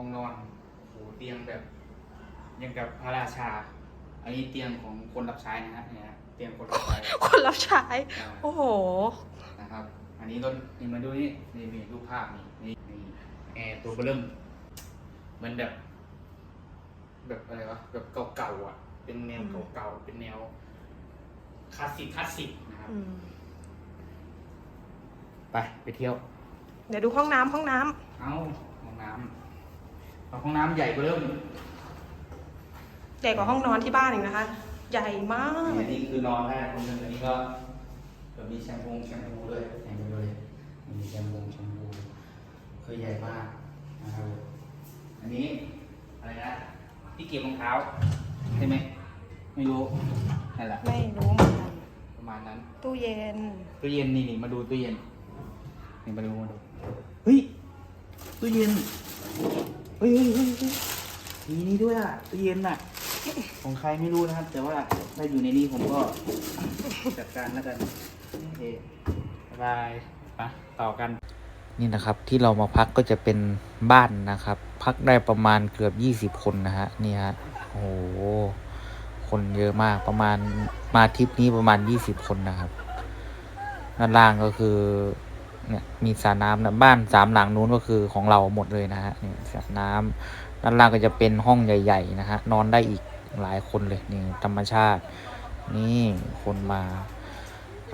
ห้องนอนโอ้โหเตียงแบบยังกับพระราชา อันนี้เตียงของคนรับใช้นะฮะเนี่ยฮะเตียงคนรับใช้คนรับใช้ อ่า โอ้โห นะครับ อันนี้ก็นี่มาดูนี่นี่มีรูปภาพนี่นี่นี่แอร์ตัวเบอร์เริ่มเหมันแบบ แบบอะไรวะแบบเก่าๆอะ เป็นแนวเก่าๆเป็นแนวคลาสสิกคลาสสิกนะครับ อืมไปไปเที่ยว เดี๋ยวดูห้องน้ำห้องน้ำ เอาห้องน้ำเอา ห้องน้ำใหญ่กว่าเริ่มใหญ่กว่าห้องนอนที่บ้านอีกนะคะ ใหญ่มาก อันนี้คือนอนได้คนหนึงอันนี้ก็แบบมีแชมพูแชมพูด้วยแชมพูเลยมีแชมพูแชมพูคือใหญ่มากนะครับอันนี้อะไรนะที่เก็บรองเท้าใช่ไหมไม่รู้นั่นแหละไม่รู้เหมือนกันประมาณนั้น ตู้เย็น ตู้เย็นนี่นี่มาดูตู้เย็นนี่มาดูมาดูเฮ้ยตู้เย็น เฮ้ยเฮ้ยเฮ้ยเฮ้ยมีนี่ด้วยอะตู้เย็นอะ ของใครไม่รู้นะครับ แต่ว่าถ้าอยู่ในนี้ผมก็จัดการแล้วกันโอเคบ๊ายบายไปต่อกัน นี่นะครับที่เรามาพักก็จะเป็นบ้านนะครับ พักได้ประมาณเกือบยี่สิบคนนะฮะนี่ฮะโอ้โหคนเยอะมากประมาณมาทริปนี้ประมาณยี่สิบคนนะครับด้านล่างก็คือ เนี่ยมีสระน้ำนะบ้านสามหลังนู้นก็คือของเราหมดเลยนะฮะนี่สระน้ำด้านล่างก็จะเป็นห้องใหญ่ ๆ นะฮะนอนได้อีกหลายคนเลยนี่ธรรมชาติ นี่คนมา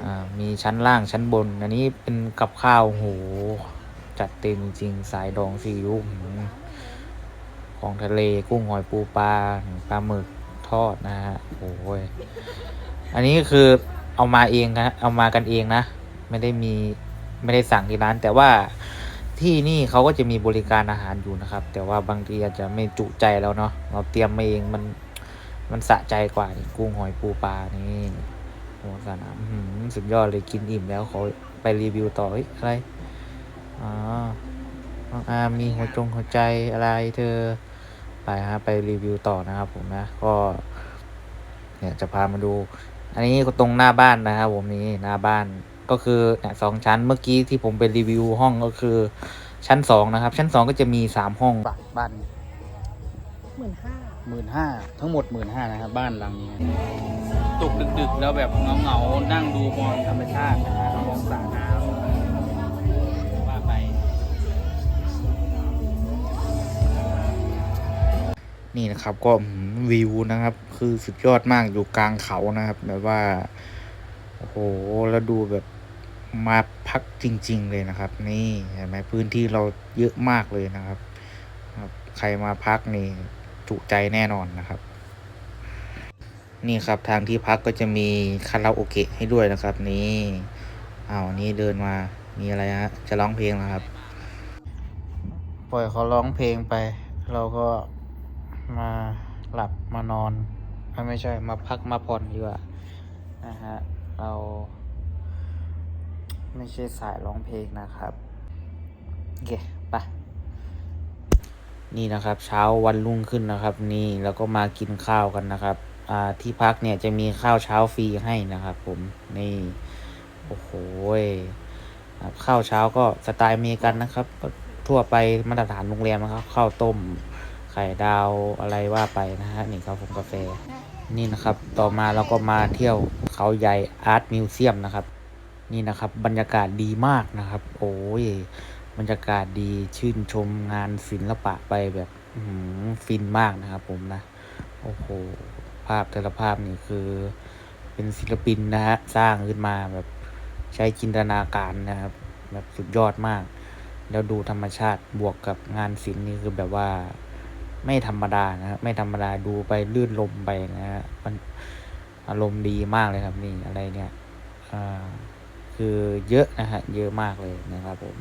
อ่ามีชั้นล่างชั้นบน อันนี้เป็นกับข้าวโหจัดเต็มจริงสายดองซีอิ๊วของทะเลกุ้งหอยปูปลาปลาหมึกทอดนะฮะโอ้ยอันนี้คือเอามาเองนะเอามากันเองนะ ไม่ได้มี ไม่ได้สั่งที่ร้าน แต่ว่าที่นี่เขาก็จะมีบริการอาหารอยู่นะครับ แต่ว่าบางทีอาจจะไม่จุใจแล้วเนาะเราเตรียมมาเองมันมันสะใจกว่านี่กุ้งหอยปูปลานี่โอ้สนามสุดยอดเลยกินอิ่มแล้วขอไปรีวิวต่ออะไรอ๋อน้องอาร์มีหัวจงหัวใจอะไรเธอไปฮะไปรีวิวต่อนะครับผมนะก็เนี่ยจะพามาดู อันนี้ก็ตรงหน้าบ้านนะครับผมนี่หน้าบ้าน ก็คือเนี่ยสองชั้นเมื่อกี้ที่ผมไปรีวิวห้องก็คือ ชั้นสองนะครับ ชั้นสองก็จะมีสามห้องบ้านหมื่นห้าหมื่นห้าทั้งหมดหมื่นห้านะครับ บ้านหลังนี้ตกดึกๆ แล้วแบบเหงาๆนั่งดูมองธรรมชาตินะฮะมองสระน้ำว่าไปนี่นะครับก็อื้อหือวิวนะครับ คือสุดยอดมากอยู่กลางเขานะครับแบบว่า โอ้โหแล้วดูแบบมาพักจริง ๆ เลยนะครับ นี่เห็นไหมพื้นที่เราเยอะมากเลยนะครับ ครับ ใครมาพักนี่จุใจแน่นอนนะครับ นี่ครับทางที่พักก็จะมีคาราโอเกะให้ด้วยนะครับ นี่อ้าวนี่เดินมามีอะไรฮะจะร้องเพลงนะครับ ปล่อยเขาร้องเพลงไป เราก็มาหลับมานอนไม่ใช่มาพักมาผ่อนดีกว่านะฮะ เรา ไม่ใช่สายร้องเพลงนะครับ โอเคไปนี่นะครับ เช้าวันรุ่งขึ้นนะครับ นี่แล้วก็มากินข้าวกันนะครับ อ่าที่พักเนี่ยจะมีข้าวเช้าฟรีให้นะครับผมนี่โอ้โหข้าวเช้าก็สไตล์เมกันนะครับทั่วไปมาตรฐานโรงแรมนะครับข้าวต้มไข่ดาวอะไรว่าไปนะฮะนี่ครับผมกาแฟนี่นะครับ ต่อมาเราก็มาเที่ยว เขาใหญ่อาร์ตมิวเซียมนะครับ นี่นะครับบรรยากาศดีมากนะครับ โอ้ยบรรยากาศดีชื่นชมงานศิลปะไปแบบหืฟินมากนะครับ ผมนะ โอ้โหภาพแต่ละภาพนี่คือ เป็นศิลปินนะฮะสร้างขึ้นมาแบบใช้จินตนาการนะครับ แบบสุดยอดมาก แล้วดูธรรมชาติบวกกับงานศิลป์นี่คือแบบว่าไม่ธรรมดานะครับไม่ธรรมดาดูไปลื่นลมไปนะฮะมัน อารมณ์ดีมากเลยครับนี่อะไรเนี่ยคือเยอะนะฮะเยอะมากเลยนะครับผม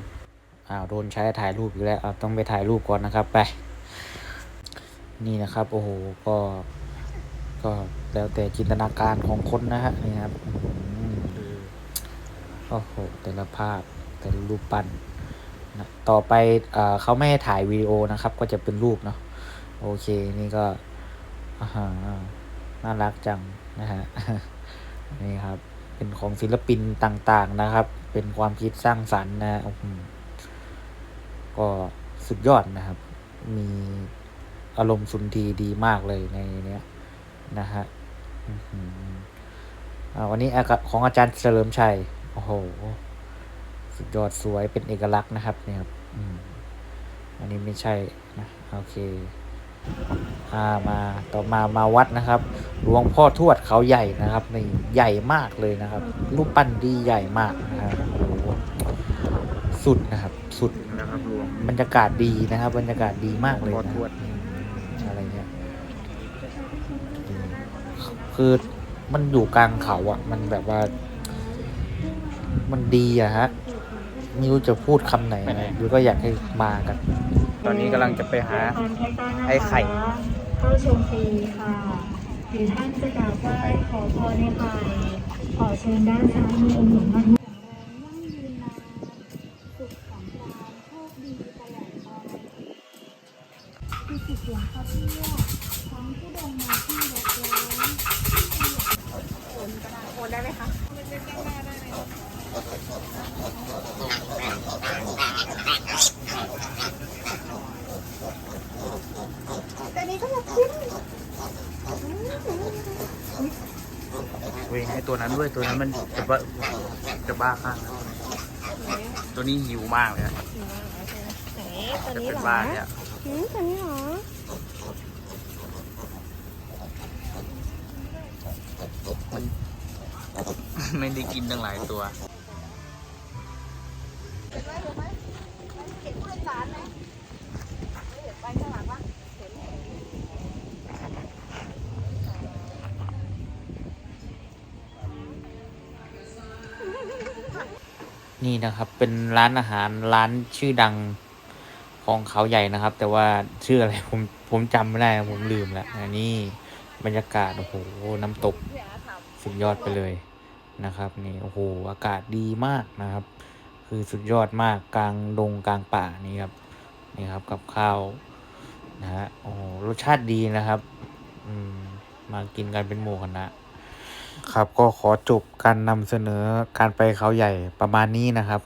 อ้าวโดนใช้ถ่ายรูปอีกแล้วเอาต้องไปถ่ายรูปก่อนนะครับไป นี่นะครับโอ้โหก็ก็แล้วแต่จินตนาการของคนนะฮะนี่ครับอืมดูโอ้โหแต่ละภาพแต่ละรูปปั้นนะต่อไปเอเขาไม่ให้ถ่ายวิดีโอนะครับ ก็จะเป็นรูปเนาะโอเคนี่ก็อาหา น่ารักจังนะฮะนี่ครับ เป็นของศิลปินต่างๆนะครับ เป็นความคิดสร้างสรรค์นะก็สุดยอดนะครับ มีอารมณ์สุนทรีดีมากเลยในเนี้ยนะฮะวันนี้ของอาจารย์เฉลิมชัย โอ้โห สุดยอดสวยเป็นเอกลักษณ์นะครับเนี่ยครับอันนี้ไม่ใช่นะ โอเค อ่ามาต่อมามาวัดนะครับ หลวงพ่อทวดเขาใหญ่นะครับนี่ใหญ่มากเลยนะครับ รูปปั้นดีใหญ่มากนะครับโอ้โหสุดนะครับ สุดนะครับรวมบรรยากาศดีนะครับ บรรยากาศดีมากเลยหลวงพ่นะอทวดอืมอะไรเงี้ยอืมคือมันอยู่กลางเขาอะ มันแบบว่า มันดีอะฮะไม่รู้จะพูดคำไหนนะหรือก็อยากให้มากัน ตอนนี้กำลังจะไปหา ไอ้ไข่ เข้าชมฟรีค่ะ หรือท่านจะกราบไหว้ขอพรในไข่ขอเชิญด้านซ้ายมือหลวงพ่อทวดยั่งยืนนานสุขสำราญโชคดีตลอดไปคือสิทธิ์หลวงพ่อทั้งผู้ดงมาที่วัดร้างโอนได้ไหมคะเว้ยไอ ตัวนั้นด้วยตัวนั้นมันจะบ้าจะบ้าข้างนะตัวนี้หิวมากเลยอะไหนตัวจะนี้เป็นเหรอบ้าเนี่ยหืมตัวนี้เหรอไม่ได้กินตั้งหลายตัว นี่นะครับ เป็นร้านอาหารร้านชื่อดังของเขาใหญ่นะครับ แต่ว่าชื่ออะไรผมผมจำไม่ได้ผมลืมแล้วอันนี้บรรยากาศโอ้โหน้ำตกสุดยอดไปเลยนะครับนี่โอ้โหอากาศดีมากนะครับ คือสุดยอดมากกลางดงกลางป่านี่ครับนี่ครับกับข้าวนะฮะโอ้โหรสชาติดีนะครับ อืมมากินกันเป็นหมู่คณะ ครับก็ขอจบการนำเสนอการไปเขาใหญ่ประมาณนี้นะครับ